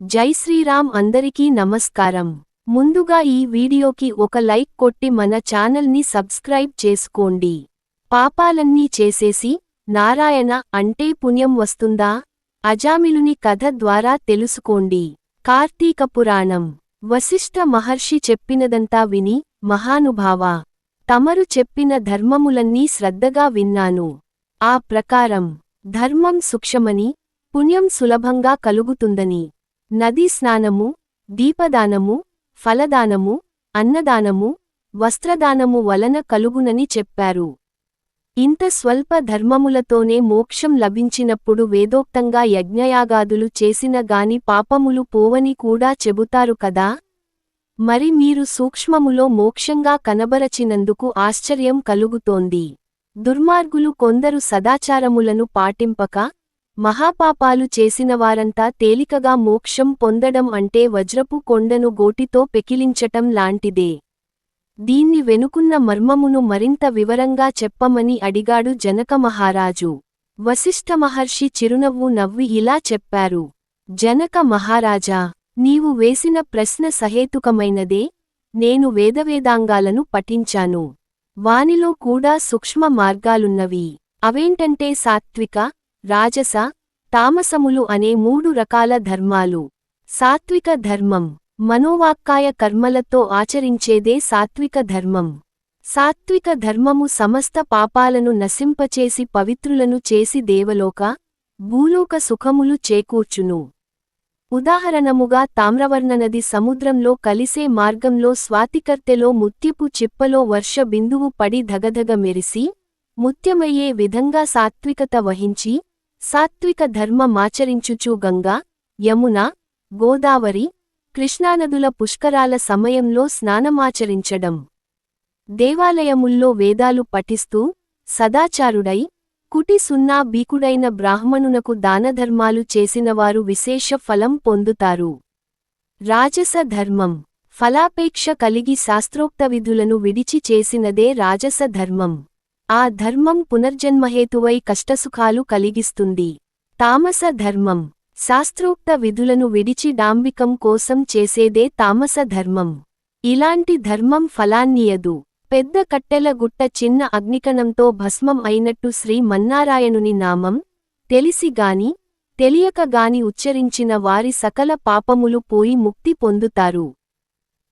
జై శ్రీరామ్ అందరికీ నమస్కారం. ముందుగా ఈ వీడియోకి ఒక లైక్ కొట్టి మన ఛానల్ని సబ్స్క్రైబ్ చేసుకోండి. పాపాలన్నీ చేసేసి నారాయణ అంటే పుణ్యం వస్తుందా? అజామిలుని కథ ద్వారా తెలుసుకోండి. కార్తీక పురాణం. వశిష్ఠ మహర్షి చెప్పినదంతా విని మహానుభావా. తమరు చెప్పిన ధర్మములన్నీ శ్రద్ధగా విన్నాను. ఆ ప్రకారం ధర్మం సూక్ష్మని పుణ్యం సులభంగా కలుగుతుందని. నదీ స్నానము దీపదానము ఫలదానము అన్నదానము వస్త్రదానము వలన కలుగునని చెప్పారు. ఇంత స్వల్ప ధర్మములతోనే మోక్షం లభించినప్పుడు వేదోక్తంగా యజ్ఞయాగాదులు చేసిన గాని పాపములు పోవని కూడా చెబుతారు కదా? మరి మీరు సూక్ష్మములో మోక్షంగా కనబరచినందుకు ఆశ్చర్యం కలుగుతోంది. దుర్మార్గులు కొందరు సదాచారములను పాటింపక మహాపాపాలు చేసినవారంతా తేలికగా మోక్షం పొందడం అంటే వజ్రపు కొండను గోటితో పెకిలించటం లాంటిదే. దీన్ని వెనుకున్న మర్మమును మరింత వివరంగా చెప్పమని అడిగాడు జనక మహారాజు వశిష్ఠ మహర్షి చిరునవ్వు నవ్వి ఇలా చెప్పారు. జనక మహారాజా నీవు వేసిన ప్రశ్న సహేతుకమైనదే. నేను వేదవేదాంగాలను పఠించాను. వానిలో కూడా సూక్ష్మ మార్గాలున్నవి. అవేంటంటే సాత్విక రాజస తామసములు అనే మూడు రకాల ధర్మాలు. సాత్విక ధర్మం. మనోవాక్కాయ కర్మలతో ఆచరించేదే సాత్విక ధర్మం. సాత్విక ధర్మము సమస్త పాపాలను నశింపచేసి పవిత్రులను చేసి దేవలోక భూలోక సుఖములు చేకూర్చును. ఉదాహరణముగా తామ్రవర్ణనది సముద్రంలో కలిసే మార్గంలో స్వాతికర్తెలో ముత్యపు చిప్పలో వర్ష బిందువు పడి ధగధగ మెరిసి ముత్యమయ్యే విధంగా సాత్వికత వహించి సాత్విక ధర్మమాచరించుచూ గంగా యమున గోదావరి కృష్ణానదుల పుష్కరాల సమయంలో స్నానమాచరించడం. దేవాలయముల్లో వేదాలు పఠిస్తూ సదాచారుడై కుటి సున్నా బీకుడైన బ్రాహ్మణునకు దానధర్మాలు చేసినవారు విశేష ఫలం పొందుతారు. రాజస ధర్మం. ఫలాపేక్ష కలిగి శాస్త్రోక్త విధులను విడిచి చేసినదే రాజస ధర్మం. ఆ ధర్మం పునర్జన్మహేతువై కష్టసుఖాలు కలిగిస్తుంది. తామస ధర్మం. శాస్త్రోక్త విధులను విడిచి డాంబికం కోసం చేసేదే తామస ధర్మం. ఇలాంటి ధర్మం ఫలాన్నియదు. పెద్ద కట్టెల గుట్ట చిన్న అగ్నికణంతో భస్మం అయినట్టు శ్రీ మన్నారాయణుని నామం. తెలిసిగాని తెలియకగాని ఉచ్చరించిన వారి సకల పాపములు పోయి ముక్తి పొందుతారు.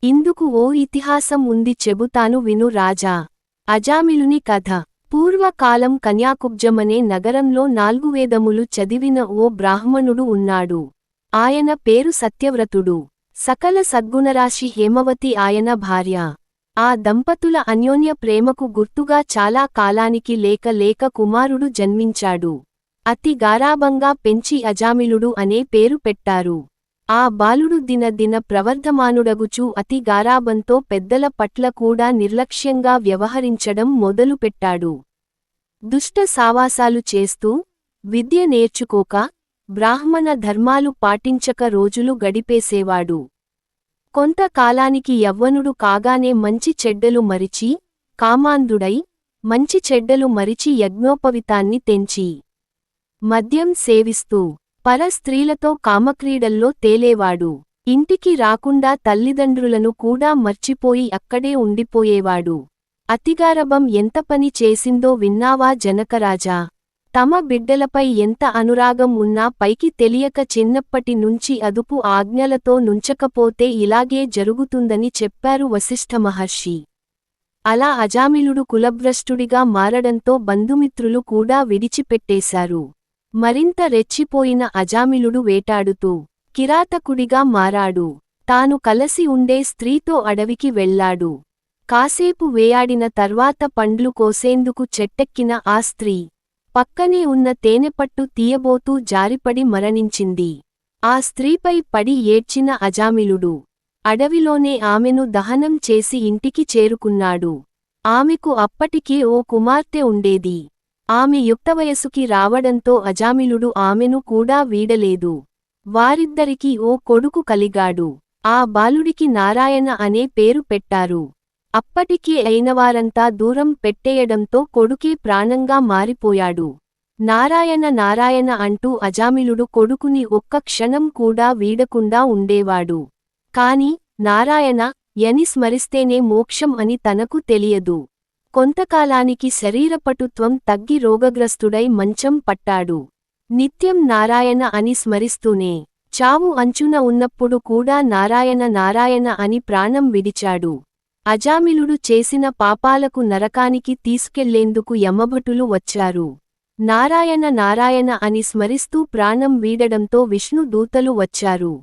ఇందుకు ఓ ఇతిహాసం ఉంది చెబుతాను విను రాజా. అజామిలుని కథ. పూర్వకాలం కన్యాకుబ్జమనే నగరంలో నాలుగు వేదములు చదివిన ఓ బ్రాహ్మణుడు ఉన్నాడు. ఆయన పేరు సత్యవ్రతుడు. సకల సద్గుణరాశి హేమవతి ఆయన భార్య. ఆ దంపతుల అన్యోన్య ప్రేమకు గుర్తుగా చాలా కాలానికి లేక లేక కుమారుడు జన్మించాడు. అతి గారాబంగా పెంచి అజామిలుడు అనే పేరు పెట్టారు. ఆ బాలుడు దినదిన ప్రవర్ధమానుడగుచూ అతి గారాబంతో పెద్దల పట్ల కూడా నిర్లక్ష్యంగా వ్యవహరించడం మొదలుపెట్టాడు. దుష్ట సావాసాలు చేస్తూ విద్య నేర్చుకోక బ్రాహ్మణ ధర్మాలు పాటించక రోజులు గడిపేసేవాడు. కొంతకాలానికి యవ్వనుడు కాగానే మంచి చెడ్డలు మరిచి కామాంధుడై మంచి చెడ్డలు మరిచి యజ్ఞోపవితాన్ని తెంచి మద్యం సేవిస్తూ పర స్త్రీలతో కామక్రీడల్లో తేలేవాడు. ఇంటికి రాకుండా తల్లిదండ్రులను కూడా మర్చిపోయి అక్కడే ఉండిపోయేవాడు. అతిగారభం ఎంత పని చేసిందో విన్నావా జనకరాజా? తమ బిడ్డలపై ఎంత అనురాగం ఉన్నా పైకి తెలియక చిన్నప్పటి నుంచి అదుపు ఆజ్ఞలతో నుంచకపోతే ఇలాగే జరుగుతుందని చెప్పారు వశిష్ఠ మహర్షి. అలా అజామిలుడు కులభ్రష్టుడిగా మారడంతో బంధుమిత్రులు కూడా విడిచిపెట్టేశారు. మరింత రెచ్చిపోయిన అజామిలుడు వేటాడుతూ కిరాతకుడిగా మారాడు. తాను కలసి ఉండే స్త్రీతో అడవికి వెళ్ళాడు కాసేపు వేయాడిన తర్వాత పండ్లు కోసేందుకు చెట్టెక్కిన ఆ స్త్రీ పక్కనే ఉన్న తేనెపట్టు తీయబోతూ జారిపడి మరణించింది. ఆ స్త్రీపై పడి ఏడ్చిన అజామిలుడు అడవిలోనే ఆమెను దహనం చేసి ఇంటికి చేరుకున్నాడు. ఆమెకు అప్పటికే ఓ కుమార్తె ఉండేది. ఆమె యుక్తవయసుకి రావడంతో అజామిలుడు ఆమెను కూడా వీడలేదు. వారిద్దరికీ ఓ కొడుకు కలిగాడు. ఆ బాలుడికి నారాయణ అనే పేరు పెట్టారు. అప్పటికీ అయినవారంతా దూరం పెట్టేయడంతో కొడుకే ప్రాణంగా మారిపోయాడు. నారాయణ నారాయణ అంటూ అజామిలుడు కొడుకుని ఒక్క క్షణం కూడా వీడకుండా ఉండేవాడు. కాని నారాయణ యని స్మరిస్తేనే మోక్షం అని తనకు తెలియదు. కొంతకాలానికి శరీరపటుత్వం తగ్గి రోగగ్రస్తుడై మంచం పట్టాడు. నిత్యం నారాయణ అని స్మరిస్తూనే చావు అంచున ఉన్నప్పుడు కూడా నారాయణ నారాయణ అని ప్రాణం విడిచాడు. అజామిలుడు చేసిన పాపాలకు నరకానికి తీసుకెళ్ళేందుకు యమభటులు వచ్చారు. నారాయణ నారాయణ అని స్మరిస్తూ ప్రాణం వీడడంతో విష్ణు దూతలు వచ్చారు.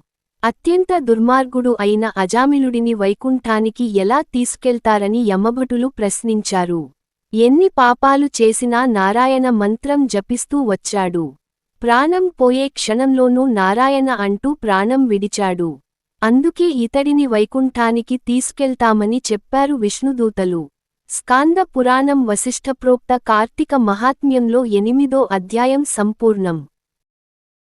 అత్యంత దుర్మార్గుడు అయిన అజామిలుడిని వైకుంఠానికి ఎలా తీసుకెళ్తారని యమభటులు ప్రశ్నించారు. ఎన్ని పాపాలు చేసినా నారాయణ మంత్రం జపిస్తూ వచ్చాడు. ప్రాణం పోయే క్షణంలోనూ నారాయణ అంటూ ప్రాణం విడిచాడు. అందుకే ఇతడిని వైకుంఠానికి తీసుకెళ్తామని చెప్పారు విష్ణుదూతలు. స్కాంద పురాణం వశిష్ఠప్రోక్త కార్తీక మహాత్మ్యంలో ఎనిమిదో అధ్యాయం సంపూర్ణం.